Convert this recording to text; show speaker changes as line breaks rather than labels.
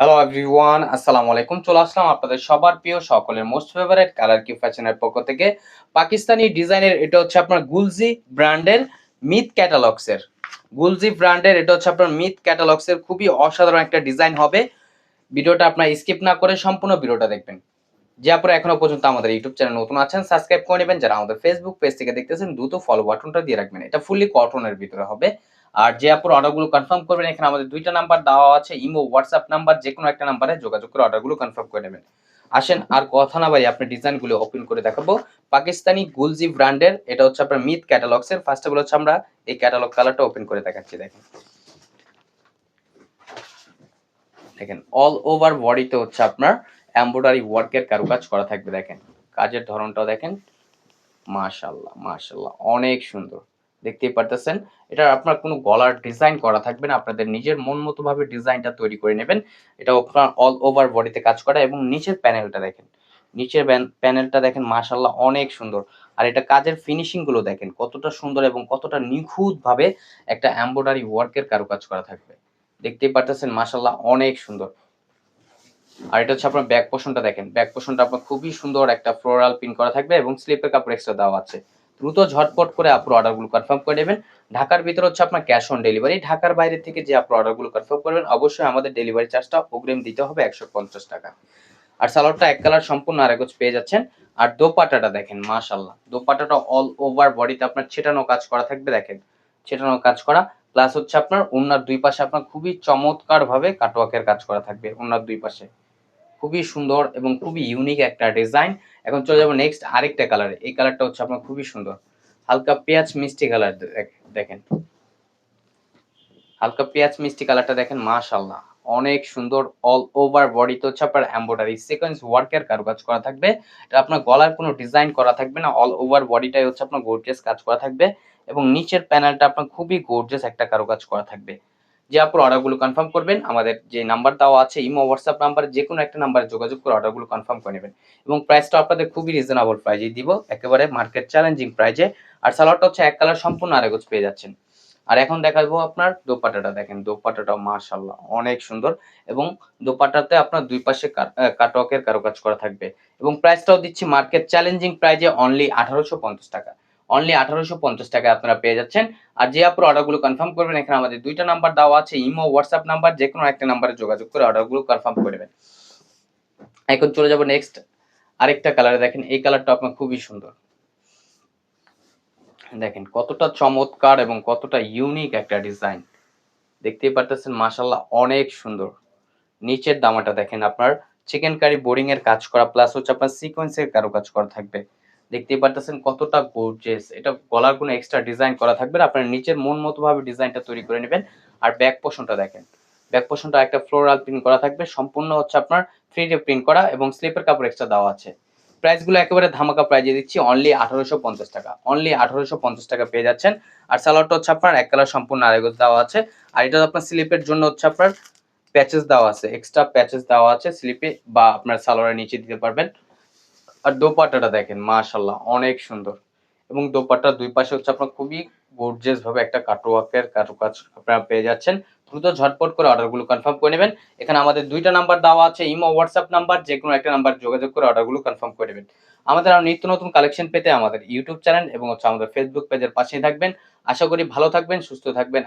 Hello everyone আসসালামু আলাইকুম চলে আসলাম আপনাদের সবার প্রিয় সকলের মোস্ট ফেভারিট কালার কিউ ফ্যাশনের পক্ষ থেকে। পাকিস্তানি ডিজাইনের এটা হচ্ছে আপনার গুলজি ব্র্যান্ডের মিথ ক্যাটালগসের গুলজি ব্র্যান্ডের এটা হচ্ছে আপনার মিথ ক্যাটালগসের খুবই অসাধারণ একটা ডিজাইন হবে। ভিডিওটা আপনার স্কিপ না করে সম্পূর্ণ ভিডিওটা দেখবেন। যে আপনারা এখনও পর্যন্ত আমাদের ইউটিউব চ্যানেল নতুন আছেন সাবস্ক্রাইব করে নেবেন। যারা আমাদের ফেসবুক পেজ থেকে দেখতেছেন, দ্রুত ফলো বাটনটা দিয়ে রাখবেন। এটা ফুললি কটনের ভিতরে হবে। আর যে আপুর অর্ডারগুলো কনফার্ম করবেন, এখানে আমাদের দুইটা নাম্বার দেওয়া আছে, ইমো হোয়াটসঅ্যাপ নাম্বার যে কোনো একটা নাম্বারে যোগাযোগ করে অর্ডারগুলো কনফার্ম করে নেবেন। আসেন, আর কথা না বাড়ি আপনি ডিজাইনগুলো ওপেন করে দেখাবো। পাকিস্তানি গুলজি ব্র্যান্ডের, এটা হচ্ছে আপনার মিথ ক্যাটালগস এর। ফার্স্ট অফ হচ্ছে আমরা এই ক্যাটালগ কালারটা ওপেন করে দেখাচ্ছি, দেখেন। দেখেন অল ওভার বডিতে হচ্ছে আপনার এমব্রয়ডারি ওয়ার্কের কারুকাজ করা থাকবে, দেখেন। কাজের ধরনটাও দেখেন। মাশাল্লাহ মাশাল্লাহ, অনেক সুন্দর। দেখতেই পারতেছেন। এটা আপনার কোনো গলার ডিজাইন করা থাকবে না। আপনাদের নিজের মন মতো ভাবে ডিজাইনটা তৈরি করে নেবেন। এটা আপনার অল ওভার বডিতে কাজ করা এবং নিচের প্যানেলটা দেখেন। নিচের প্যানেলটা দেখেন মাশাল্লাহ অনেক সুন্দর। আর এটা কাজের ফিনিশিংগুলো দেখেন, কতটা সুন্দর এবং কতটা নিখুঁত ভাবে একটা এমব্রয়ডারি ওয়ার্কের কারুকাজ করা থাকবে। দেখতেই পারতেছেন মাশাল্লাহ অনেক সুন্দর। আর এটা হচ্ছে আপনার ব্যাক পোষণটা দেখেন। ব্যাক পোষণটা আপনার খুবই সুন্দর একটা ফ্লোরাল পিন করা থাকবে এবং স্লিপের কাপড় এক্সট্রা দেওয়া আছে। দ্রুত ঝটপট করে আপনার অর্ডারগুলো কনফার্ম করে নেবেন। ঢাকার ভিতরে হচ্ছে আপনার ক্যাশ অন ডেলিভারি ঢাকার বাইরে থেকে যে আপনার অর্ডারগুলো কনফার্ম করবেন, অবশ্যই আমাদের ডেলিভারি চার্জটা অগ্রিম দিতে হবে একশো পঞ্চাশ টাকা। আর সালোয়ারটা এক কালার সম্পূর্ণ আরেকজ পেয়ে যাচ্ছেন। আর দোপাটাটা দেখেন মাশাল্লাহ দোপাটাটা অল ওভার বডিতে আপনার ছেটানো কাজ করা থাকবে, দেখেন। ছেটানো কাজ করা। প্লাস হচ্ছে আপনার ওনার দুই পাশে আপনার খুবই চমৎকার ভাবে কাটওয়ার্কের কাজ করা থাকবে ওনার দুই পাশে। খুবই সুন্দর এবং খুবই ইউনিক একটা ডিজাইন এখন চলে যাব নেক্সট আরেকটা কালারে এই কালারটা হচ্ছে আপনার খুবই সুন্দর। হালকা পেঁয়াজ মিষ্টি কালার দেখেন। হালকা পেঁয়াজ মিষ্টি কালারটা দেখেন মাশাল্লাহ অনেক সুন্দর অল ওভার বডিতে হচ্ছে আপনার এম্ব্রয়ডারি সিকোয়েন্স ওয়ার্কের কারুকাজ করা থাকবে। এটা আপনার গলার কোনো ডিজাইন করা থাকবে না। অল ওভার বডিটাই হচ্ছে আপনার গোর্জিয়াস কাজ করা থাকবে। এবং নিচের প্যানেলটা আপনার খুবই গোর্জিয়াস একটা কারুকাজ করা থাকবে। যে আপনার অর্ডারগুলো কনফার্ম করবেন, আমাদের যে নাম্বার দেওয়া আছে, ইমো হোয়াটসঅ্যাপ নাম্বার যে কোনো একটা নাম্বারে যোগাযোগ করে অর্ডারগুলো কনফার্ম করে নেবেন। এবং প্রাইসটা আপনাদের খুবই রিজনেবল প্রাইজে দিব, একেবারে মার্কেট চ্যালেঞ্জিং প্রাইজে আর সালোয়ারটা হচ্ছে এক কালার সম্পূর্ণ আরেকজ পেয়ে যাচ্ছেন। আর এখন দেখাবো আপনার দোপাটাটা দেখেন দোপাটাটাও মাশাল্লাহ অনেক সুন্দর। এবং দোপাটাতে আপনার দুই পাশে কাটওয়ার্কের কারুকাজ করা থাকবে। এবং প্রাইসটাও দিচ্ছি মার্কেট চ্যালেঞ্জিং প্রাইজে অনলি আঠারোশো পঞ্চাশ টাকা। অনলি আঠারোশো পঞ্চাশ টাকায় আপনারা পেয়ে যাচ্ছেন। আর যে আপনার অর্ডারগুলো কনফার্ম করবেন, এখানে আমাদের দুইটা নাম্বার দেওয়া আছে ইমো হোয়াটসঅ্যাপ নাম্বার যে কোনো একটা নাম্বারে যোগাযোগ করে অর্ডারগুলো কনফার্ম করবেন এখন চলে যাব নেক্সট আরেকটা কালারে দেখেন, এই কালারটা আপনার খুবই সুন্দর। দেখেন, কতটা চমৎকার এবং কতটা ইউনিক একটা ডিজাইন দেখতেই পারতেছেন মাসাল্লাহ অনেক সুন্দর। নিচের দামাটা দেখেন আপনার চিকেন কারি বোরিং এর কাজ করা প্লাস হচ্ছে আপনার সিকোয়েন্সের কারও কাজ করা থাকবে। দেখতেই পারতেছেন কতটা গোর্জেস এটা গলার কোনো এক্সট্রা ডিজাইন করা থাকবে আপনার নিচের মন মতো ভাবে ডিজাইনটা তৈরি করে নেবেন। আর ব্যাক পোষণটা দেখেন। ব্যাক পোষণটা একটা ফ্লোরাল প্রিন্ট করা থাকবে। সম্পূর্ণ হচ্ছে আপনার থ্রি ডি প্রিন্ট করা এবং স্লিপের কাপড় এক্সট্রা দেওয়া আছে। প্রাইসগুলো একেবারে ধামাকা প্রাইজে দিচ্ছি। অনলি আঠারোশো পঞ্চাশ টাকা। অনলি আঠারোশো পঞ্চাশ টাকা পেয়ে যাচ্ছেন। আর সালোয়ারটা হচ্ছে আপনার এক কালার সম্পূর্ণ আরেকজ দেওয়া আছে। আর এটা আপনার স্লিপের জন্য হচ্ছে আপনার প্যাচেস দেওয়া আছে। এক্সট্রা প্যাচেস দেওয়া আছে। স্লিপে বা আপনার সালোয়ারের নিচে দিতে পারবেন। আর দোপাট্টাটা দেখেন মাশাল্লাহ অনেক সুন্দর। এবং দোপাট্টার দুই পাশে হচ্ছে আপনার খুবই গর্জিয়াস ভাবে একটা কাটওয়ার্কের কারুকাজ আপনারা পেয়ে যাচ্ছেন। দ্রুত ঝটপট করে অর্ডারগুলো কনফার্ম করে নেবেন। এখানে আমাদের দুইটা নাম্বার দেওয়া আছে, ইমো হোয়াটসঅ্যাপ নাম্বার যে কোনো একটা নাম্বার যোগাযোগ করে অর্ডারগুলো কনফার্ম করে নেবেন। আমাদের আরও নিত্য নতুন কালেকশন পেতে আমাদের ইউটিউব চ্যানেল এবং হচ্ছে আমাদের ফেসবুক পেজের পাশেই থাকবেন। আশা করি ভালো থাকবেন, সুস্থ থাকবেন।